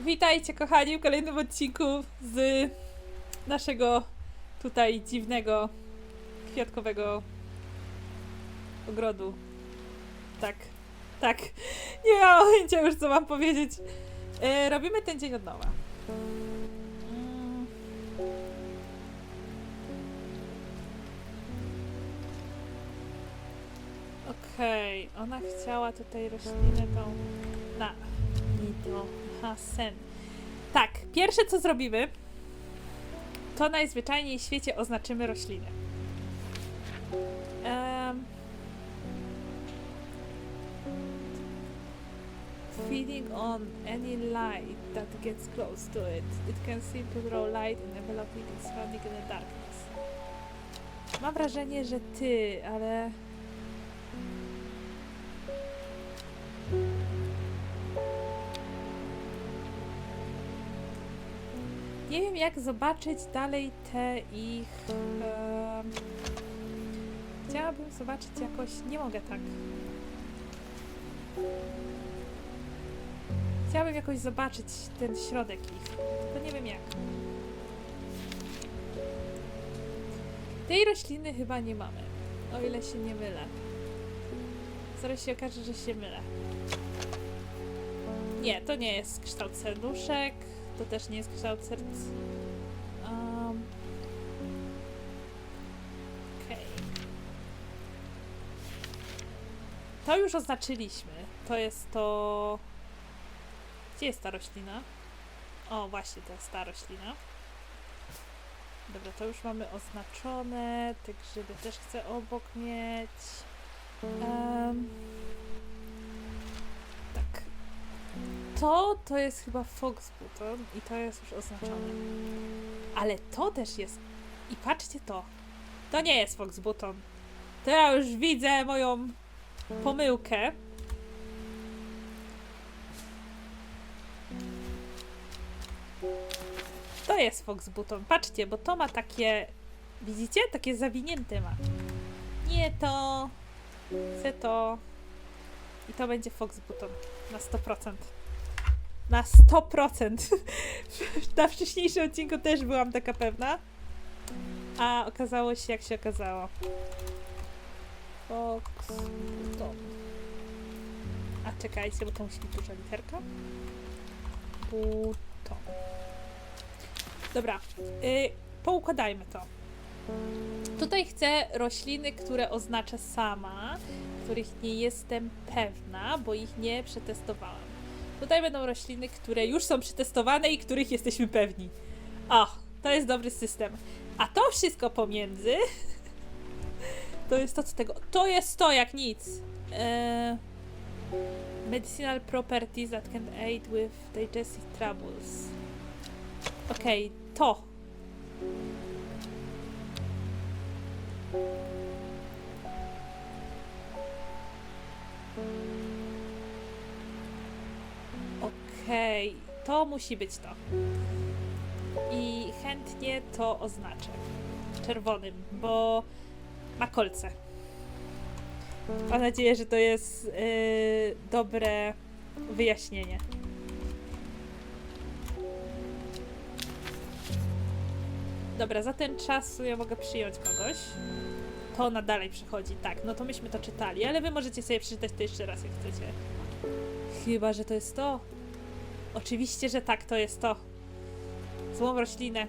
Witajcie kochani w kolejnym odcinku z naszego tutaj dziwnego kwiatkowego ogrodu. Tak, tak. Nie mam pojęcia już co mam powiedzieć. E, robimy ten dzień od nowa. Mm. Okej, ona chciała tutaj roślinę tą na Nido Hasen. Tak, pierwsze co zrobimy, to najzwyczajniej w świecie oznaczymy rośliny. Em, feeding on any light that gets close to it. It can seem to draw light and enveloping its surrounding in the darkness. Mam wrażenie, że ty, ale... Nie wiem, jak zobaczyć dalej te ich. chciałabym zobaczyć jakoś. Nie mogę tak. Chciałabym jakoś zobaczyć ten środek ich. Tylko nie wiem jak. Tej rośliny chyba nie mamy. O ile się nie mylę. Zaraz się okaże, że się mylę. Nie, to nie jest kształt serduszek. To też nie jest kształt serc. Um. Okej. To już oznaczyliśmy. To jest to. Gdzie jest ta roślina? O, właśnie, to jest ta roślina. Dobra, to już mamy oznaczone. Te grzyby też chcę obok mieć. Tak. To, to jest chyba Fox Button i to jest już oznaczone. Ale to też jest. I patrzcie to. To nie jest Fox Button. To ja już widzę moją pomyłkę. To jest Fox Button. Patrzcie, bo to ma takie. Widzicie? Takie zawinięte ma. Nie to. Chcę to. I to będzie Fox Button. Na 100%. Na 100%. Na wcześniejszym odcinku też byłam taka pewna. A okazało się, jak się okazało. Fox Button. A czekajcie, bo to musi być duża literka. Button. Dobra, y, poukładajmy to. Tutaj chcę rośliny, które oznaczę sama, których nie jestem pewna, bo ich nie przetestowałam. Tutaj będą rośliny, które już są przetestowane i których jesteśmy pewni. O, to jest dobry system. A to wszystko pomiędzy to jest to, co tego. To jest to, jak nic. Eee, medicinal properties that can aid with digestive troubles. Okej, to. Okej, to musi być to. I chętnie to oznaczę czerwonym, bo ma kolce. Mam nadzieję, że to jest yy, dobre wyjaśnienie. Dobra, za ten czas ja mogę przyjąć kogoś. To ona dalej przychodzi. Tak, no to myśmy to czytali, ale wy możecie sobie przeczytać to jeszcze raz, jak chcecie. Chyba, że to jest to. Oczywiście, że tak, to jest to. Złą roślinę.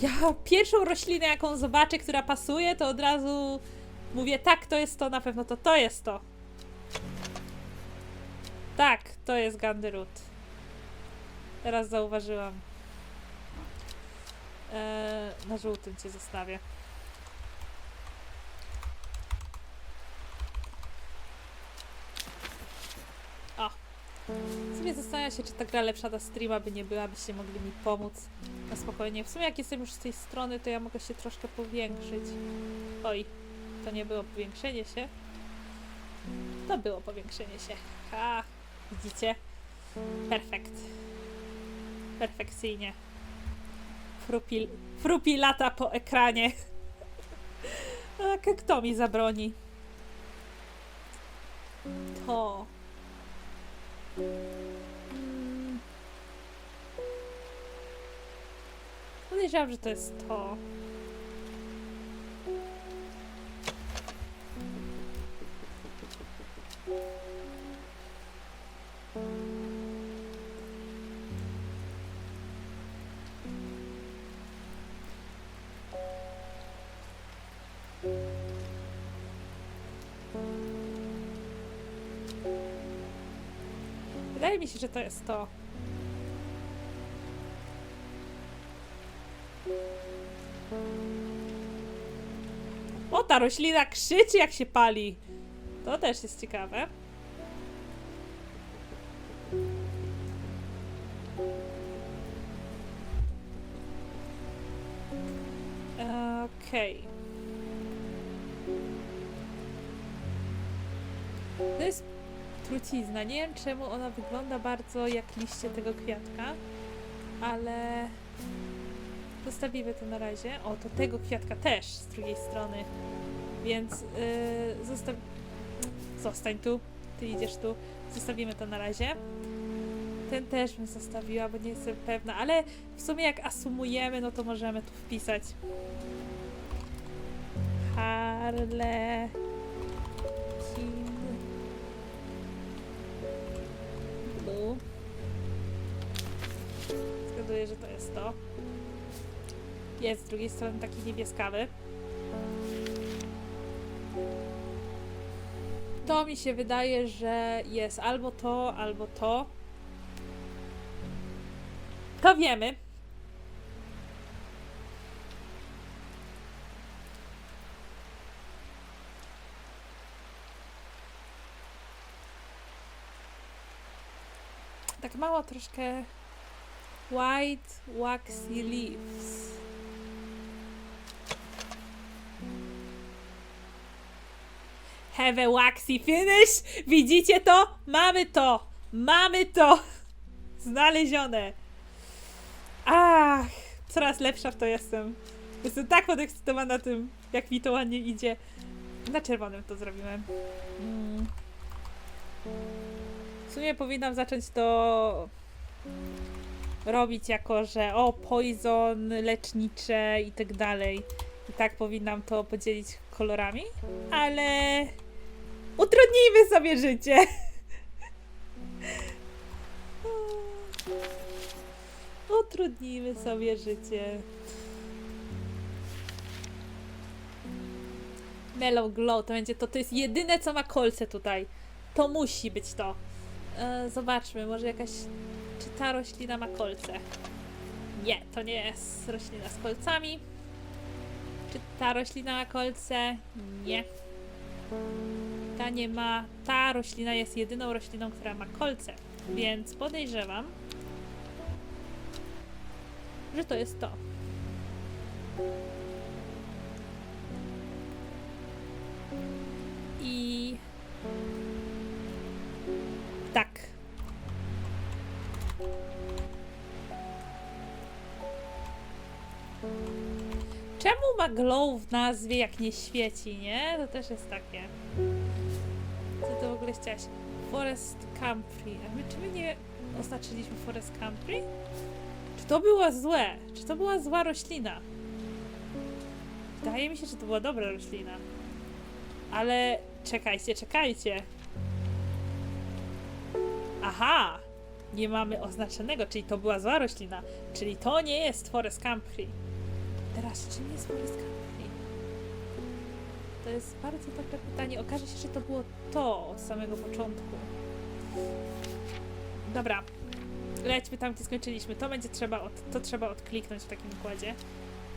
Ja pierwszą roślinę, jaką zobaczę, która pasuje, to od razu mówię, tak, to jest to, na pewno to, to jest to. Tak, to jest Ganderut. Teraz zauważyłam. Eee, na żółtym cię zostawię. O. Sobie zastanawiam się, czy ta gra lepsza do streama by nie była, byście mogli mi pomóc na spokojnie. W sumie jak jestem już z tej strony, to ja mogę się troszkę powiększyć. Oj, to nie było powiększenie się. To było powiększenie się. Ha, widzicie? Perfekt. Perfekcyjnie. Frupi, frupi lata po ekranie. A kto mi zabroni? To. Podejrzewam, że to jest to. Wydaje mi się, że to jest to. O, ta roślina krzyczy, jak się pali. To też jest ciekawe. Okej. To jest trucizna. Nie wiem, czemu ona wygląda bardzo jak liście tego kwiatka, ale zostawimy to na razie. O, to tego kwiatka też z drugiej strony, więc yy, zostaw... zostań tu, ty idziesz tu. Zostawimy to na razie. Ten też bym zostawiła, bo nie jestem pewna, ale w sumie jak asumujemy, no to możemy tu wpisać Harle Blue. Zgaduję, że to jest to. Jest z drugiej strony taki niebieskawy. To mi się wydaje, że jest albo to, albo to. To wiemy. Tak mało troszkę white waxy leaves. Have a waxy finish! Widzicie to? Mamy to! Mamy to! Znalezione! Ach, coraz lepsza w to jestem. Jestem tak podekscytowana tym, jak mi to ładnie idzie. Na czerwonym to zrobiłem. Mm. W sumie powinnam zacząć to robić jako, że o, poison, lecznicze i tak dalej. I tak powinnam to podzielić kolorami, ale utrudnijmy sobie życie. Utrudnijmy sobie życie. Mellow Glow to będzie to. To jest jedyne, co ma kolce tutaj. To musi być to. E, zobaczmy, może jakaś. Czy ta roślina ma kolce? Nie, to nie jest roślina z kolcami. Czy ta roślina ma kolce? Nie. Nie ma. Ta roślina jest jedyną rośliną, która ma kolce. Więc podejrzewam, że to jest to. I. Tak. Czemu ma glow w nazwie, jak nie świeci, nie? To też jest takie. Ogóle chciałaś? Forest Country. A my, czy my nie oznaczyliśmy Forest Country? Czy to było złe? Czy to była zła roślina? Wydaje mi się, że to była dobra roślina. Ale czekajcie, czekajcie. Aha! Nie mamy oznaczonego, czyli to była zła roślina. Czyli to nie jest Forest Country. Teraz, czym jest Forest Country? To jest bardzo dobre pytanie. Okaże się, że to było to od samego początku. Dobra. Lećmy tam, gdzie skończyliśmy. To będzie trzeba, od, to trzeba odkliknąć w takim układzie.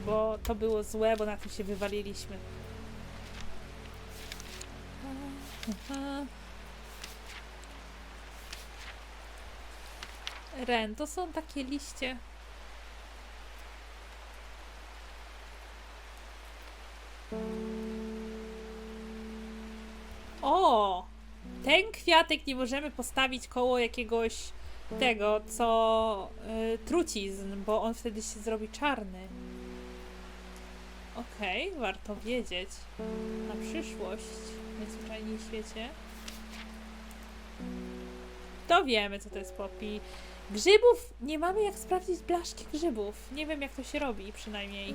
Bo to było złe, bo na tym się wywaliliśmy. Ren, to są takie liście. O! Ten kwiatek nie możemy postawić koło jakiegoś tego, co y, trucizn, bo on wtedy się zrobi czarny. Okej, warto wiedzieć. Na przyszłość w najzwyczajniej świecie. To wiemy, co to jest poppy. Grzybów nie mamy jak sprawdzić blaszki grzybów. Nie wiem jak to się robi przynajmniej.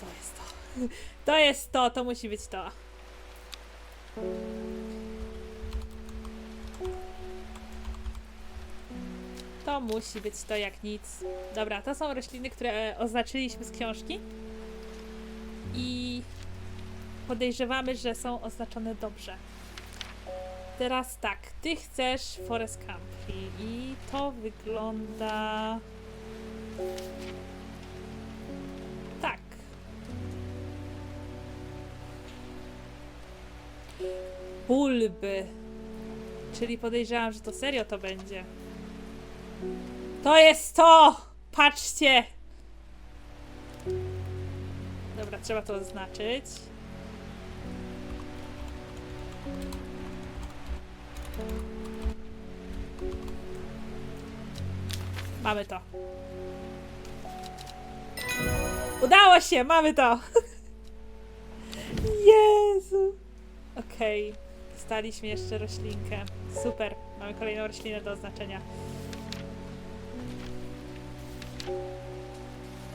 To jest to. To jest to, to musi być to. To musi być to jak nic. Dobra, to są rośliny, które oznaczyliśmy z książki. I podejrzewamy, że są oznaczone dobrze. Teraz tak, ty chcesz Forest Country i to wygląda Bulby. Czyli podejrzewam, że to serio to będzie. To jest to! Patrzcie! Dobra, trzeba to oznaczyć. Mamy to. Udało się, mamy to! Jezu! Okej, dostaliśmy jeszcze roślinkę. Super, mamy kolejną roślinę do oznaczenia.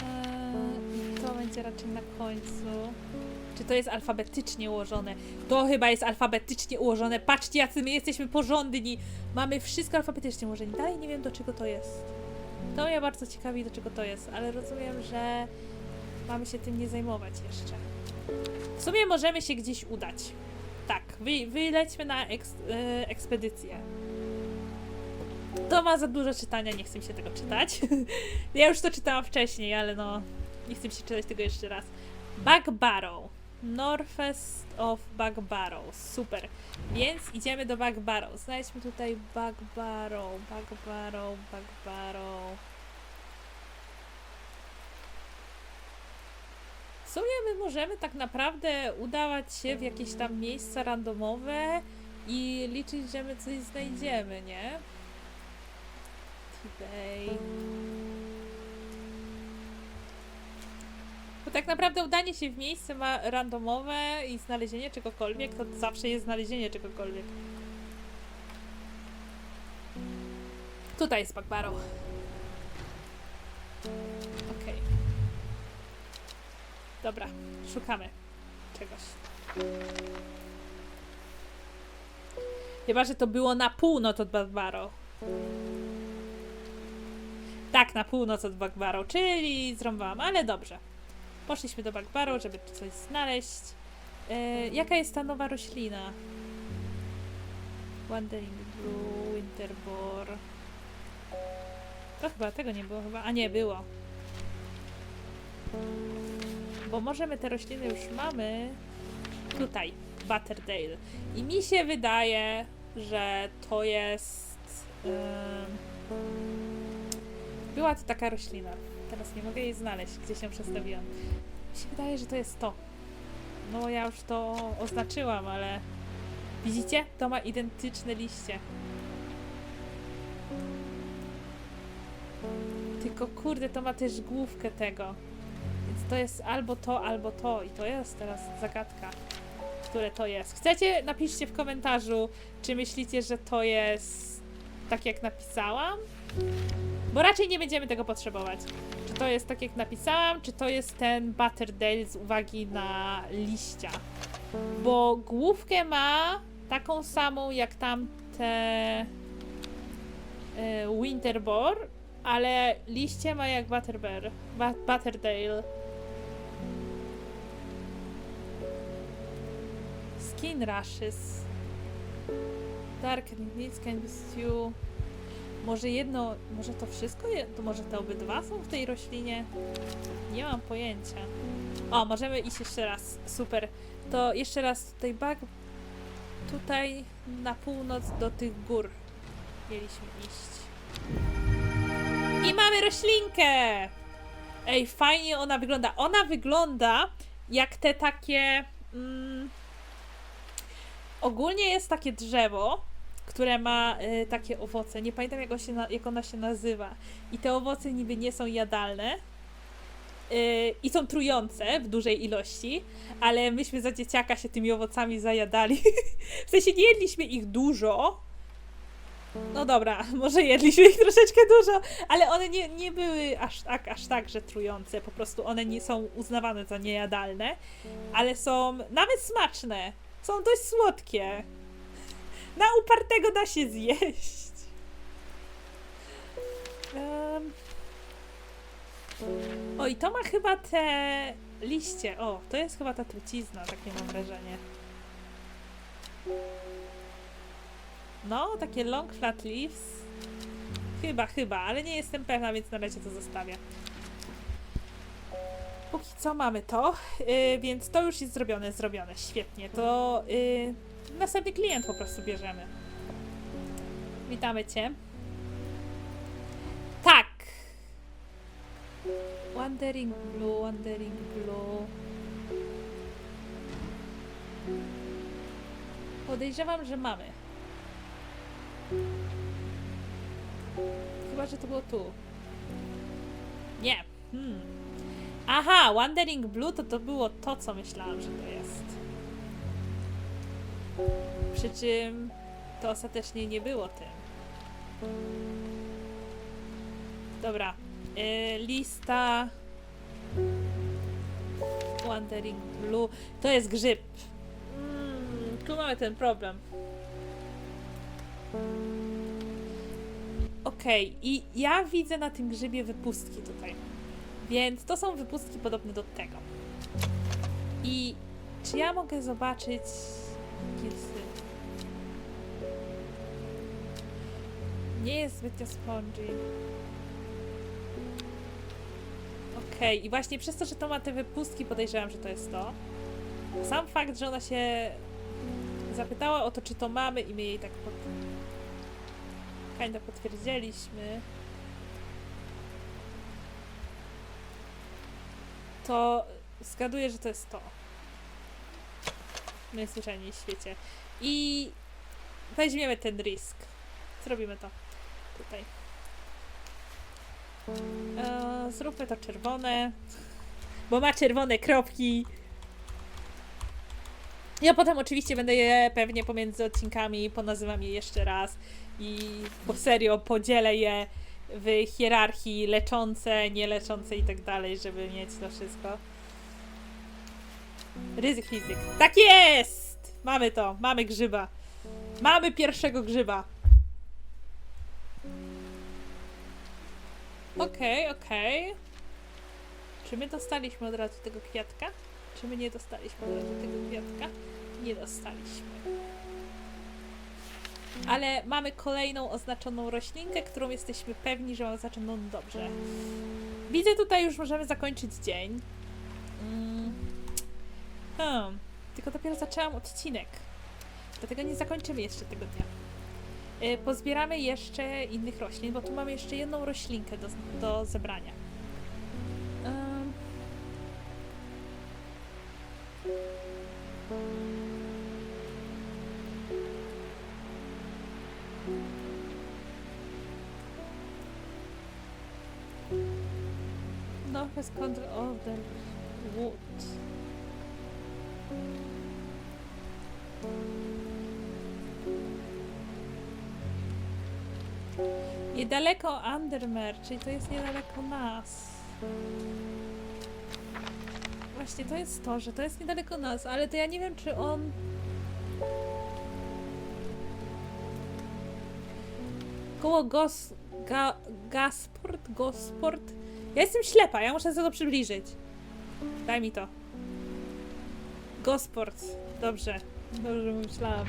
Eee, to będzie raczej na końcu. Czy to jest alfabetycznie ułożone? To chyba jest alfabetycznie ułożone. Patrzcie, jacy my jesteśmy porządni. Mamy wszystko alfabetycznie ułożone. Dalej nie wiem, do czego to jest. To mnie bardzo ciekawi, do czego to jest, ale rozumiem, że mamy się tym nie zajmować jeszcze. W sumie możemy się gdzieś udać. Wy, wylećmy na eks, e, ekspedycję. To ma za dużo czytania, nie chcę mi się tego czytać. ja już to czytałam wcześniej, ale no, nie chcę mi się czytać tego jeszcze raz. Bug Barrow. Northwest of Bug Barrow. Super. Więc idziemy do Bug Barrow. Znajdźmy tutaj Bug Barrow, Bug Barrow, Bug Barrow. Sumie my możemy tak naprawdę udawać się w jakieś tam miejsca randomowe i liczyć, że my coś znajdziemy, nie? T-Bay. Bo tak naprawdę udanie się w miejsce ma randomowe i znalezienie czegokolwiek, to zawsze jest znalezienie czegokolwiek. Tutaj jest Bakbaro. Dobra, szukamy czegoś. Chyba, że to było na północ od Bakbaro. Tak, na północ od Bakbaro, czyli zrąbałam, ale dobrze. Poszliśmy do Bakbaro, żeby coś znaleźć. E, jaka jest ta nowa roślina? Wandering Blue, Winterbor. To chyba tego nie było chyba. A nie, było. Bo może my te rośliny już mamy tutaj, Butterdale. I mi się wydaje, że to jest. em, była to taka roślina. Teraz nie mogę jej znaleźć, gdzie się przestawiłam. Mi się wydaje, że to jest to. No ja już to oznaczyłam, ale widzicie? To ma identyczne liście. Tylko kurde, to ma też główkę tego. Więc to jest albo to, albo to. I to jest teraz zagadka, które to jest. Chcecie? Napiszcie w komentarzu, czy myślicie, że to jest tak jak napisałam? Bo raczej nie będziemy tego potrzebować. Czy to jest tak jak napisałam, czy to jest ten Butterdale z uwagi na liścia. Bo główkę ma taką samą jak tamte e, Winterbor, ale liście ma jak Butterbear, Butterdale. Skin rashes. Dark needs can be stew. Może jedno, może to wszystko, to może te obydwa są w tej roślinie? Nie mam pojęcia. O, możemy iść jeszcze raz. Super. To jeszcze raz tutaj bag. Tutaj na północ do tych gór mieliśmy iść. I mamy roślinkę! Ej, fajnie ona wygląda. Ona wygląda jak te takie. Mm, ogólnie jest takie drzewo, które ma y, takie owoce. Nie pamiętam, jak, on się jak ona się nazywa. I te owoce niby nie są jadalne. y, I są trujące w dużej ilości, ale myśmy za dzieciaka się tymi owocami zajadali. w sensie nie jedliśmy ich dużo, No dobra, może jedliśmy ich troszeczkę dużo, ale one nie, nie były aż tak, aż tak, że trujące. Po prostu one nie są uznawane za niejadalne, ale są nawet smaczne. Są dość słodkie. Na upartego da się zjeść. Em. O, i to ma chyba te liście. O, to jest chyba ta trucizna, takie mam wrażenie. No, takie long flat leaves. Chyba, chyba, ale nie jestem pewna, więc na razie to zostawię. Póki co mamy to, yy, więc to już jest zrobione, zrobione, świetnie. To yy, następny klient po prostu bierzemy. Witamy Cię. Tak! Wandering Blue, Wandering Blue. Podejrzewam, że mamy. Chyba, że to było tu. Nie. Hmm. Aha, Wandering Blue to to było to, co myślałam, że to jest. Przy czym to ostatecznie nie było tym. Dobra. Y, lista. Wandering Blue. To jest grzyb. Mm, tu mamy ten problem. Okej, i ja widzę na tym grzybie wypustki tutaj. Więc to są wypustki podobne do tego. I czy ja mogę zobaczyć gilsy? Nie jest zbytnio spongy. Okej, i właśnie przez to, że to ma te wypustki, podejrzewam, że to jest to. Sam fakt, że ona się zapytała o to, czy to mamy i my jej tak. Kinda potwierdziliśmy. To zgaduję, że to jest to. Najsłyszalniej w świecie. I weźmiemy ten risk. Zrobimy to. Tutaj. Eee, zróbmy to czerwone. Bo ma czerwone kropki. Ja potem oczywiście będę je pewnie pomiędzy odcinkami ponazywam je jeszcze raz i po serio podzielę je w hierarchii leczące, nieleczące i tak dalej, żeby mieć to wszystko. Ryzyk fizyk. Tak jest! Mamy to, mamy grzyba. Mamy pierwszego grzyba. Okej, okej. Czy my dostaliśmy od razu tego kwiatka? Czy my nie dostaliśmy od razu tego kwiatka? Nie dostaliśmy. Ale mamy kolejną oznaczoną roślinkę, którą jesteśmy pewni, że ma oznaczoną dobrze. Widzę tutaj już możemy zakończyć dzień. Mm. Hmm. Tylko dopiero zaczęłam odcinek. Dlatego nie zakończymy jeszcze tego dnia. Y, Pozbieramy jeszcze innych roślin, bo tu mamy jeszcze jedną roślinkę do, do zebrania. Ym. Northwest corner of the wood. Niedaleko Andermer, czyli to jest niedaleko nas. Właśnie to jest to, że to jest niedaleko nas, ale to ja nie wiem, czy on. Koło Gos. Ga, Gasport? Gosport? Ja jestem ślepa, ja muszę sobie to przybliżyć. Daj mi to. Gosport. Dobrze. Dobrze myślałam.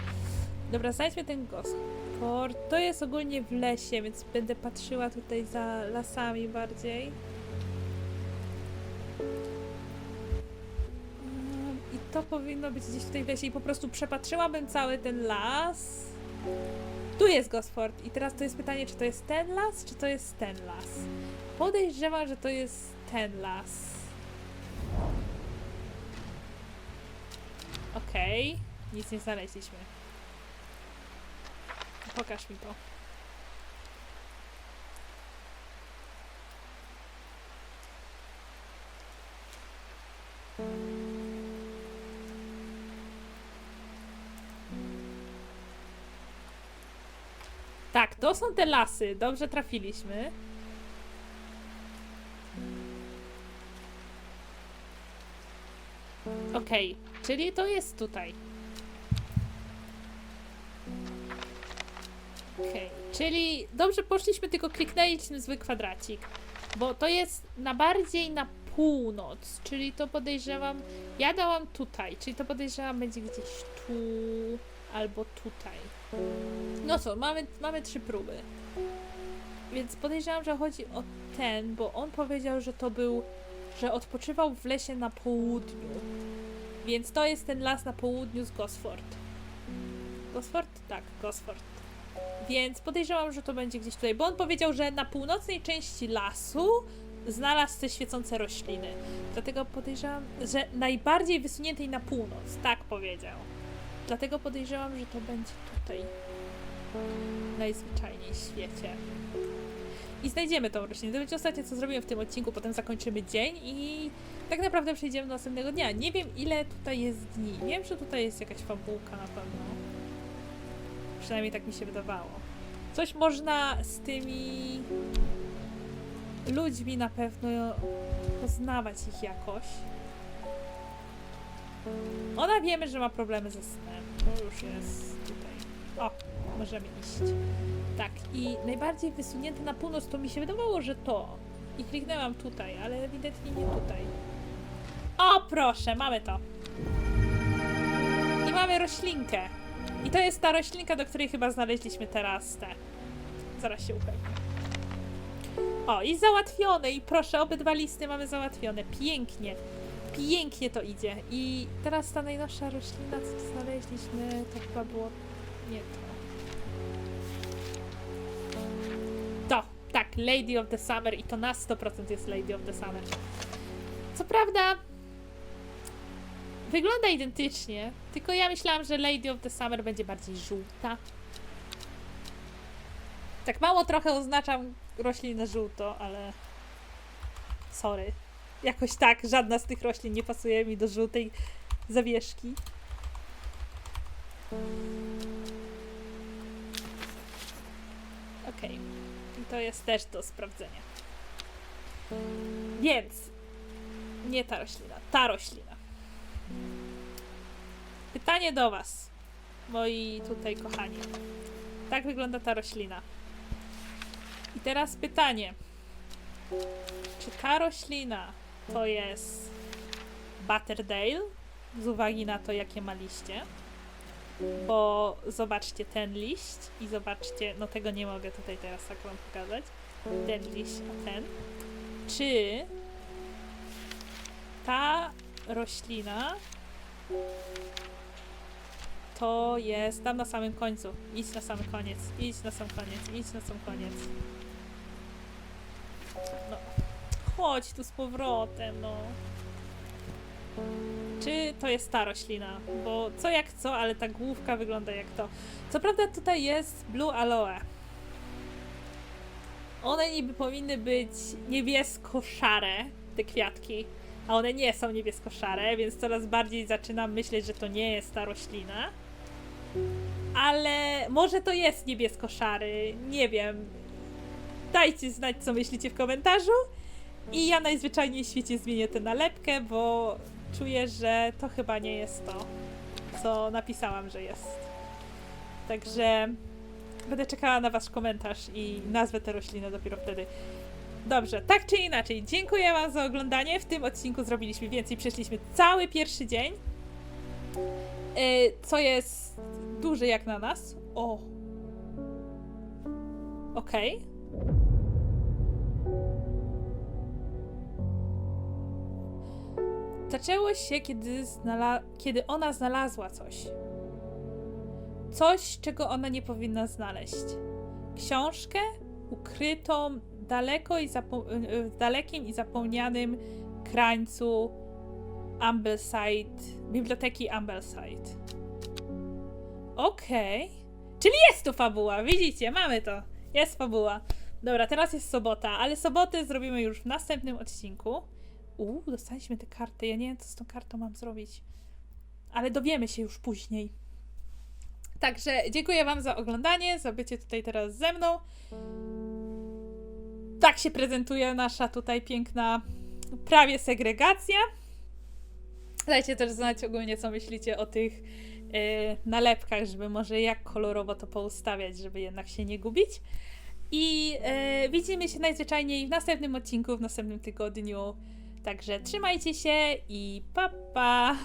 Dobra, znajdźmy ten Gosport. To jest ogólnie w lesie, więc będę patrzyła tutaj za lasami bardziej. I to powinno być gdzieś tutaj w lesie i po prostu przepatrzyłabym cały ten las. Tu jest Gosford i teraz to jest pytanie, czy to jest ten las, czy to jest ten las. Podejrzewam, że to jest ten las. Okej, nic nie znaleźliśmy. Pokaż mi to. Tak, to są te lasy. Dobrze trafiliśmy. Okej, czyli to jest tutaj. Okej, czyli dobrze poszliśmy, tylko kliknęliśmy zły kwadracik. Bo to jest na bardziej na północ, czyli to podejrzewam. Ja dałam tutaj, czyli to podejrzewam będzie gdzieś tu albo tutaj. No co, mamy, mamy trzy próby. Więc podejrzewam, że chodzi o ten, bo on powiedział, że to był, że odpoczywał w lesie na południu. Więc to jest ten las na południu z Gosford. Gosford? Tak, Gosford. Więc podejrzewam, że to będzie gdzieś tutaj, bo on powiedział, że na północnej części lasu znalazł te świecące rośliny. Dlatego podejrzewam, że najbardziej wysuniętej na północ, tak powiedział. Dlatego podejrzewam, że to będzie tutaj. Najzwyczajniej w świecie. I znajdziemy tą roślinę. To będzie ostatnie, co zrobimy w tym odcinku. Potem zakończymy dzień i tak naprawdę przejdziemy do następnego dnia. Nie wiem, ile tutaj jest dni. Wiem, że tutaj jest jakaś fabułka na pewno. Przynajmniej tak mi się wydawało. Coś można z tymi ludźmi na pewno poznawać ich jakoś. Ona wiemy, że ma problemy ze snem. To już jest tutaj. O, możemy iść. Tak, i najbardziej wysunięte na północ to mi się wydawało, że to. I kliknęłam tutaj, ale ewidentnie nie tutaj. O, proszę, mamy to. I mamy roślinkę. I to jest ta roślinka, do której chyba znaleźliśmy teraz te. Zaraz się upewnię. O, i załatwione. I proszę, obydwa listy mamy załatwione. Pięknie. Pięknie to idzie. I teraz ta najnowsza roślina, co znaleźliśmy, to chyba było nie to. Lady of the Summer i to na 100% jest Lady of the Summer. Co prawda, wygląda identycznie, tylko ja myślałam, że Lady of the Summer będzie bardziej żółta. Tak mało trochę oznaczam roślinę żółto, ale sorry. Jakoś tak, żadna z tych roślin nie pasuje mi do żółtej zawieszki. Okej. I to jest też do sprawdzenia. Więc nie ta roślina, ta roślina. Pytanie do Was, moi tutaj kochani. Tak wygląda ta roślina. I teraz pytanie. Czy ta roślina to jest Butterdale? Z uwagi na to, jakie ma liście. Bo zobaczcie ten liść i zobaczcie, no tego nie mogę tutaj teraz tak wam pokazać. Ten liść, a ten. Czy ta roślina to jest tam na samym końcu. Idź na sam koniec, idź na sam koniec, idź na sam koniec. No, chodź tu z powrotem, no. Czy to jest ta roślina? Bo co jak co, ale ta główka wygląda jak to. Co prawda tutaj jest Blue Aloe. One niby powinny być niebiesko-szare, te kwiatki, a one nie są niebiesko-szare, więc coraz bardziej zaczynam myśleć, że to nie jest ta roślina. Ale może to jest niebiesko-szary, nie wiem. Dajcie znać, co myślicie w komentarzu. I ja najzwyczajniej w świecie zmienię tę nalepkę, bo czuję, że to chyba nie jest to, co napisałam, że jest. Także będę czekała na wasz komentarz i nazwę tę roślinę dopiero wtedy. Dobrze, tak czy inaczej, dziękuję wam za oglądanie. W tym odcinku zrobiliśmy więcej, przeszliśmy cały pierwszy dzień. Yy, co jest duży jak na nas. O. Okej. Zaczęło się, kiedy, znala- kiedy ona znalazła coś. Coś, czego ona nie powinna znaleźć. Książkę ukrytą daleko i zapo- w dalekim i zapomnianym krańcu Ambleside, biblioteki Ambleside. Okej. Czyli jest tu fabuła, widzicie, mamy to. Jest fabuła. Dobra, teraz jest sobota, ale soboty zrobimy już w następnym odcinku. Uuu, dostaliśmy te karty. Ja nie wiem, co z tą kartą mam zrobić. Ale dowiemy się już później. Także dziękuję Wam za oglądanie, za bycie tutaj teraz ze mną. Tak się prezentuje nasza tutaj piękna prawie segregacja. Dajcie też znać ogólnie, co myślicie o tych e, nalepkach, żeby może jak kolorowo to poustawiać, żeby jednak się nie gubić. I e, widzimy się najzwyczajniej w następnym odcinku, w następnym tygodniu. Także trzymajcie się i pa pa!